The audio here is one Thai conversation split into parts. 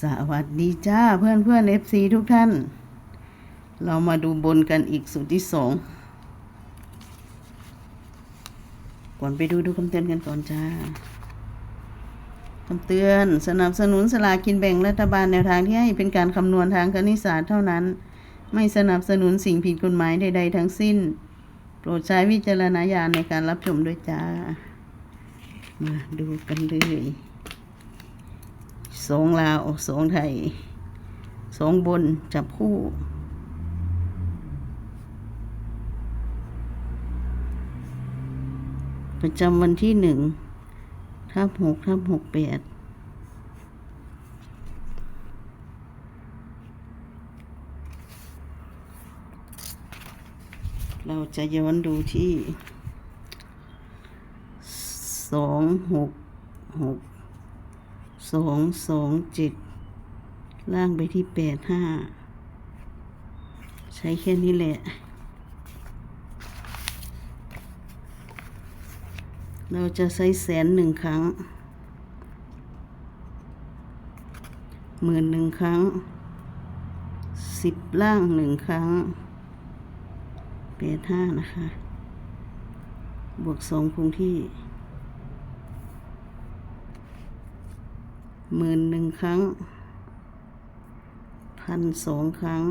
สวัสดีจ้าเพื่อนเพื่อนเอฟซีทุกท่าน เรามาดูบนกันอีกสูตรที่สองก่อนไปดูดูคำเตือนกันก่อนจ้าคำเตือนสนับสนุนสลากินแบ่งรัฐบาลแนวทางที่ให้เป็นการคำนวณทางคณิตศาสตร์เท่านั้น ไม่สนับสนุนสิ่งผิดกฎหมายใดๆทั้งสิ้น โปรดใช้วิจารณญาณในการรับชมด้วยจ้า มาดูกันเลย สองลาวสองไทยสองบนจับคู่ ประจำวันที่หนึ่งทับหกทับหกแปดเราจะย้อนดูที่สองหกหก สองสองเจ็ดล่างไปที่แปดห้าใช้แค่นี้แหละ เราจะใช้แสนหนึ่งครั้งหมื่นหนึ่งครั้งสิบล่างหนึ่งครั้งแปดห้านะคะ บวกสองคงที่ หมื่นหนึ่งครั้งพันสองครั้ง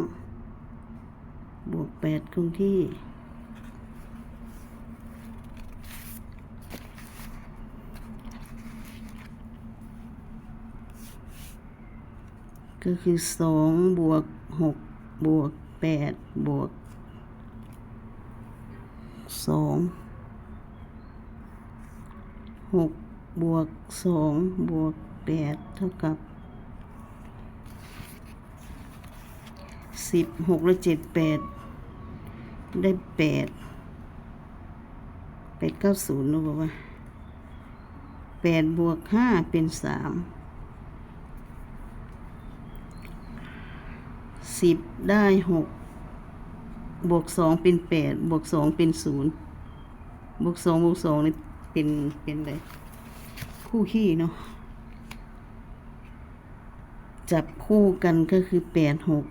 บวกแปดคงที่ก็คือสองบวกหกบวกแปดบวกสองหกบวกสองบวก แปดเท่ากับสิบหกและเจ็ดแปดได้แปดแปดเก้าศูนย์รู้ป่าวะแปดบวกห้าเป็นสามสิบได้หกบวกสองเป็นแปดบวกสองเป็นศูนย์บวกสองบวกสองนี่เป็นเป็นอะไรคู่ขี้เนาะ จับคู่กันก็คือแปดหก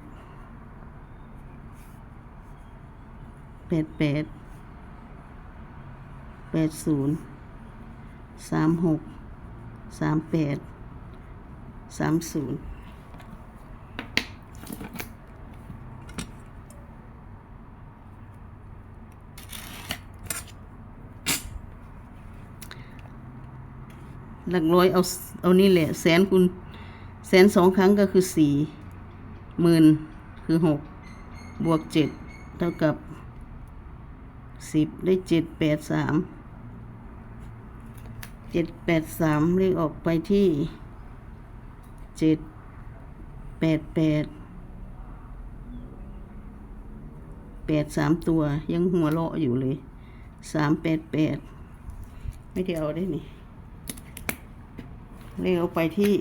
แปดแปดแปดศูนย์สามหกสามแปดสามศูนย์หลักร้อยเอาเอานี่แหละแสนคูณ แสนสองครั้งก็คือสี่หมื่นคือหกบวกเจ็ดเท่ากับสิบได้เจ็ดแปดสามเจ็ดแปดสามเลขออกไปที่เจ็ดแปดแปดแปดสามตัวยังหัวเราะอยู่เลยสามแปดแปดไม่ได้เอาได้นี่เลขเอาไปที่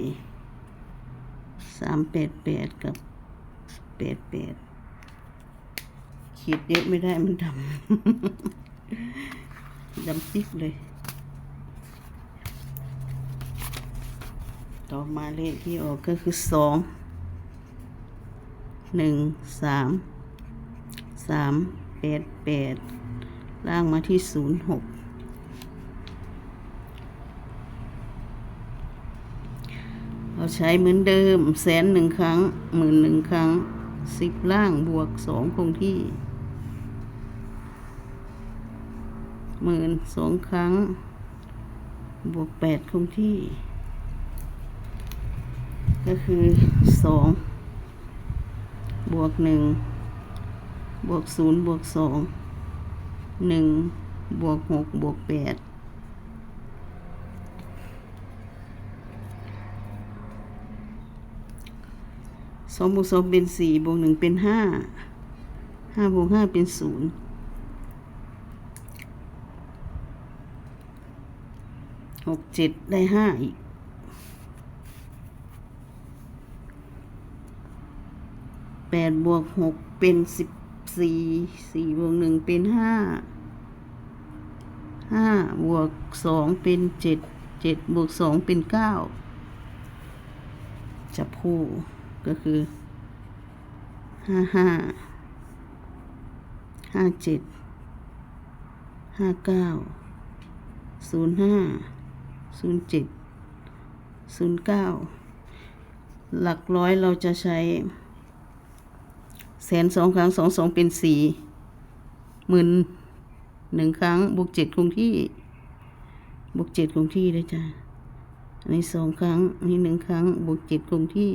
ามแปดแปดกับแปดแปดขีดเยอะไม่ได้มันดำ ดำปิ๊กเลย ต่อมาเลขที่ออกก็คือสองหนึ่งสามสามแปดแปดล่างมาที่ศูนย์หก เราใช้เหมือนเดิมแสนหนึ่งครั้งหมื่นหนึ่งครั้งสิบล่างบวกสองคงที่หมื่นสองครั้ง บวกแปดคงที่ ก็คือสองบวกหนึ่งบวกศูนย์บวกสองหนึ่งบวกหกบวกแปด สองบวกสองเป็นสี่บวกหนึ่งเป็นห้าห้าบวกห้าเป็นศูนย์หกเจ็ดได้ห้าอีกแปดบวกหกเป็นสิบสี่สี่บวกหนึ่งเป็นห้าห้าบวกสองเป็นเจ็ดเจ็ดบวกสองเป็นเก้าจับคู่ ก็คือห้าห้าห้าเจ็ดห้าเก้าศูนย์ห้าศูนย์เจ็ดศูนย์เก้าหลักร้อยเราจะใช้แสนสองครั้งสองสองเป็นสี่หมื่นหนึ่งครั้งบวกเจ็ดคงที่บวกเจ็ดคงที่เลยจ้ะอันนี้สองครั้งอันนี้หนึ่งครั้งบวกเจ็ดคงที่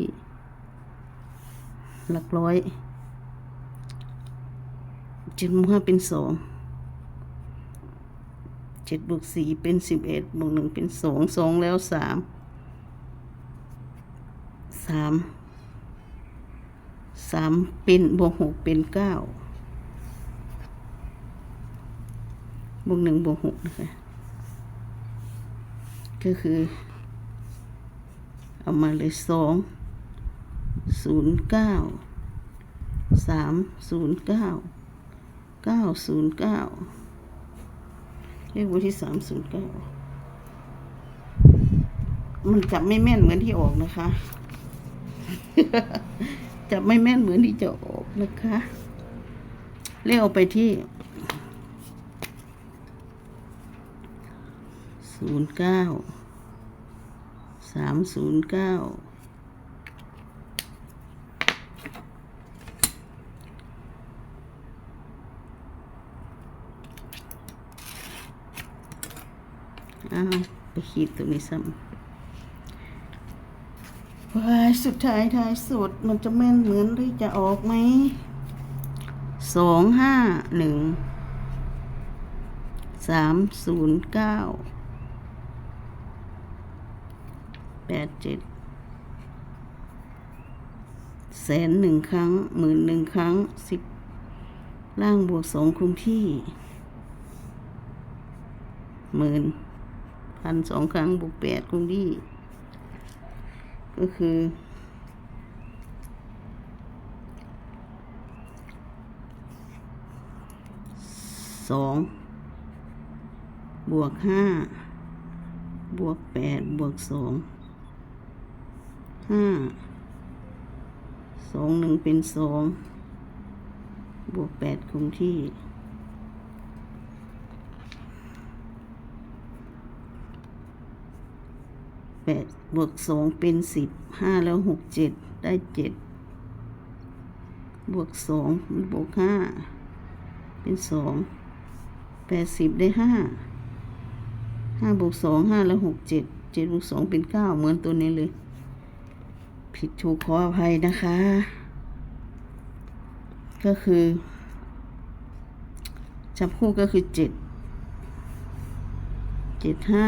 หลักร้อยเจ็ดบวกห้าเป็นสองเจ็ดบวกสี่เป็นสิบเอ็ดบวกหนึ่งเป็นสองสองแล้วสามสามสามเป็นบวกหกเป็นเก้าบวกหนึ่งบวกหกนะคะก็คือ เอามาเลยสอง ศูนย์เก้าสามศูนย์เก้าเก้าศูนย์เก้าเลขวันที่สามศูนย์เก้ามันจับไม่แม่นเหมือนที่ออกนะคะ จับไม่แม่นเหมือนที่จะออกนะคะเลขเอาไปที่ศูนย์เก้าสามศูนย์เก้าอ้าวไป ขีดตัวนี้ซ้ำว้ายสุดท้ายท้ายสุดมันจะแม่นเหมือนที่จะออกไหมสองห้าหนึ่งสามศูนย์เก้าแปดเจ็ดแสนหนึ่งครั้งหมื่นหนึ่งครั้งสิบล่างบวกสองคงที่หมื่น พันสองครั้งบวกแปดคงที่ก็คือสองบวกห้าบวกแปดบวกสองห้าสองหนึ่งเป็นสองบวกแปดคงที่ แปดบวกสองเป็นสิบห้าแล้วหกเจ็ดได้เจ็ดบวกสองบวกห้าเป็นสองแปดสิบได้ห้าห้าบวกสองห้าแล้วหกเจ็ดเจ็ดบวกสองเป็นเก้าเหมือนตัวนี้เลย ผิดถูกขออภัยนะคะ ก็คือจับคู่ก็คือเจ็ดเจ็ดห้า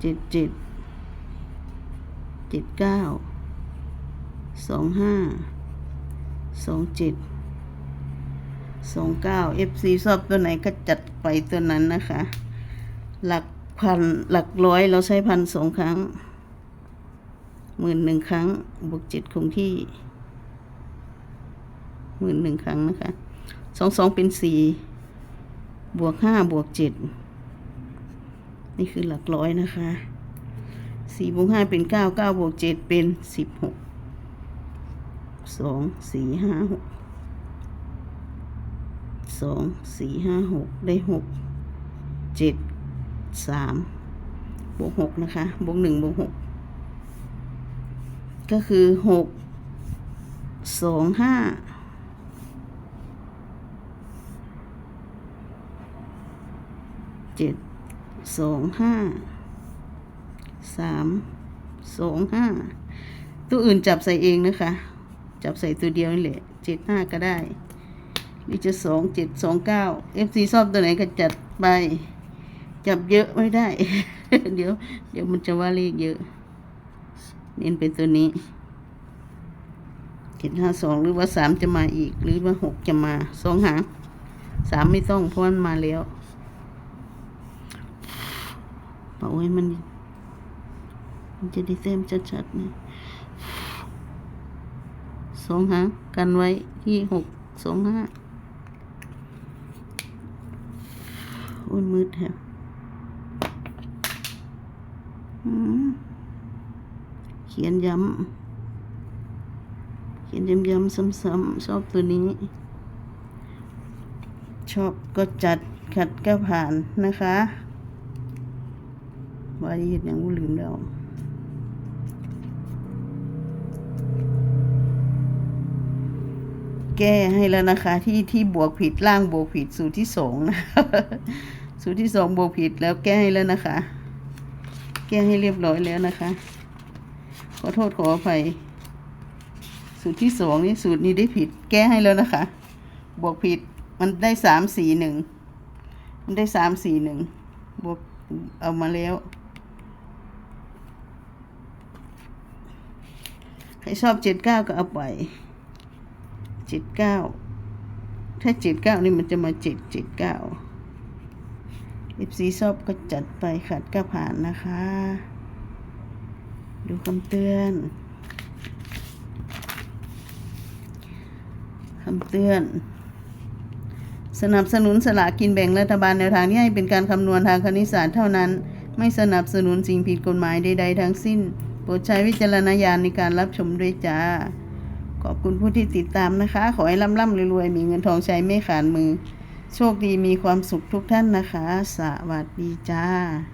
เจ็ดเจ็ดเจ็ดเก้าสองห้าสองเจ็ดสองเก้า FC ชอบตัวไหนก็จัดไปตัวนั้นนะคะ หลักพันหลักร้อยเราใช้พันสองครั้งหมื่นหนึ่งครั้งบวกเจ็ดคงที่หมื่นหนึ่งครั้งนะคะสองสองเป็นสี่บวกห้าบวกเจ็ด นี่คือหลักร้อยนะคะสี่บวกห้าเป็นเก้าเก้าบวกเจ็ดเป็นสิบหกสองสี่ห้าหกสองสี่ห้าหกได้หกเจ็ดสามบวกหกนะคะบวกหนึ่งบวกหกก็คือหกสองห้าเจ็ด สองห้าสามสองห้าตัวอื่นจับใส่เองนะคะ จับใส่ตัวเดียวนี่แหละเจ็ดห้าก็ได้นี่จะสองเจ็ดสองเก้าเอฟซีชอบตัวไหนก็จัดไป จับเยอะไม่ได้ เดี๋ยว เดี๋ยวมันจะว่าเลขเยอะ เน้นเป็นตัวนี้เจ็ดห้าสองหรือว่าสามจะมาอีก หรือว่าหกจะมาสองหางสามไม่ต้องเพราะมันมาแล้ว เป่าให้มัน มันจะได้เต็มชัดๆนะสองหางกันไว้ที่หกสองห้าโอ้ยมืดแฮะอืมเขียนย้ำ เขียนย้ำๆซ้ำๆชอบตัวนี้ ชอบก็จัดขัดก็ผ่านนะคะ ว่าเฮ็ดหยังบ่ลืมแล้วแก้ให้แล้วนะคะที่ที่บวกผิดล่างบวกผิดสูตรที่สองนะสูตรที่สองบวกผิดแล้วแก้ให้แล้วนะคะ แก้ให้เรียบร้อยแล้วนะคะ ขอโทษขออภัยสูตรที่สองนี่สูตรนี้ได้ผิด แก้ให้แล้วนะคะ บวกผิดมันได้สามสี่หนึ่งมันได้สามสี่หนึ่งบวกเอามาแล้ว ใคร ชอบเจ็ดเก้าก็เอาไปเจ็ดเก้าถ้าเจ็ดเก้านี่มันจะมาเจ็ดเจ็ดเก้าเอฟซีชอบก็จัดไปขัดก็ผ่านนะคะ ดูคำเตือนคำเตือน สนับสนุนสลากกินแบ่งรัฐบาลแนวทางที่ให้เป็นการคำนวณทางคณิตศาสตร์เท่านั้น ไม่สนับสนุนสิ่งผิดกฎหมายใดๆทั้งสิ้น โปรดใช้วิจารณญาณในการรับชมด้วยจ้า ขอบคุณผู้ที่ติดตามนะคะ ขอให้ร่ำล่ำรวยๆ มีเงินทองใช้ไม่ขาดมือ โชคดีมีความสุขทุกท่านนะคะ สวัสดีจ้า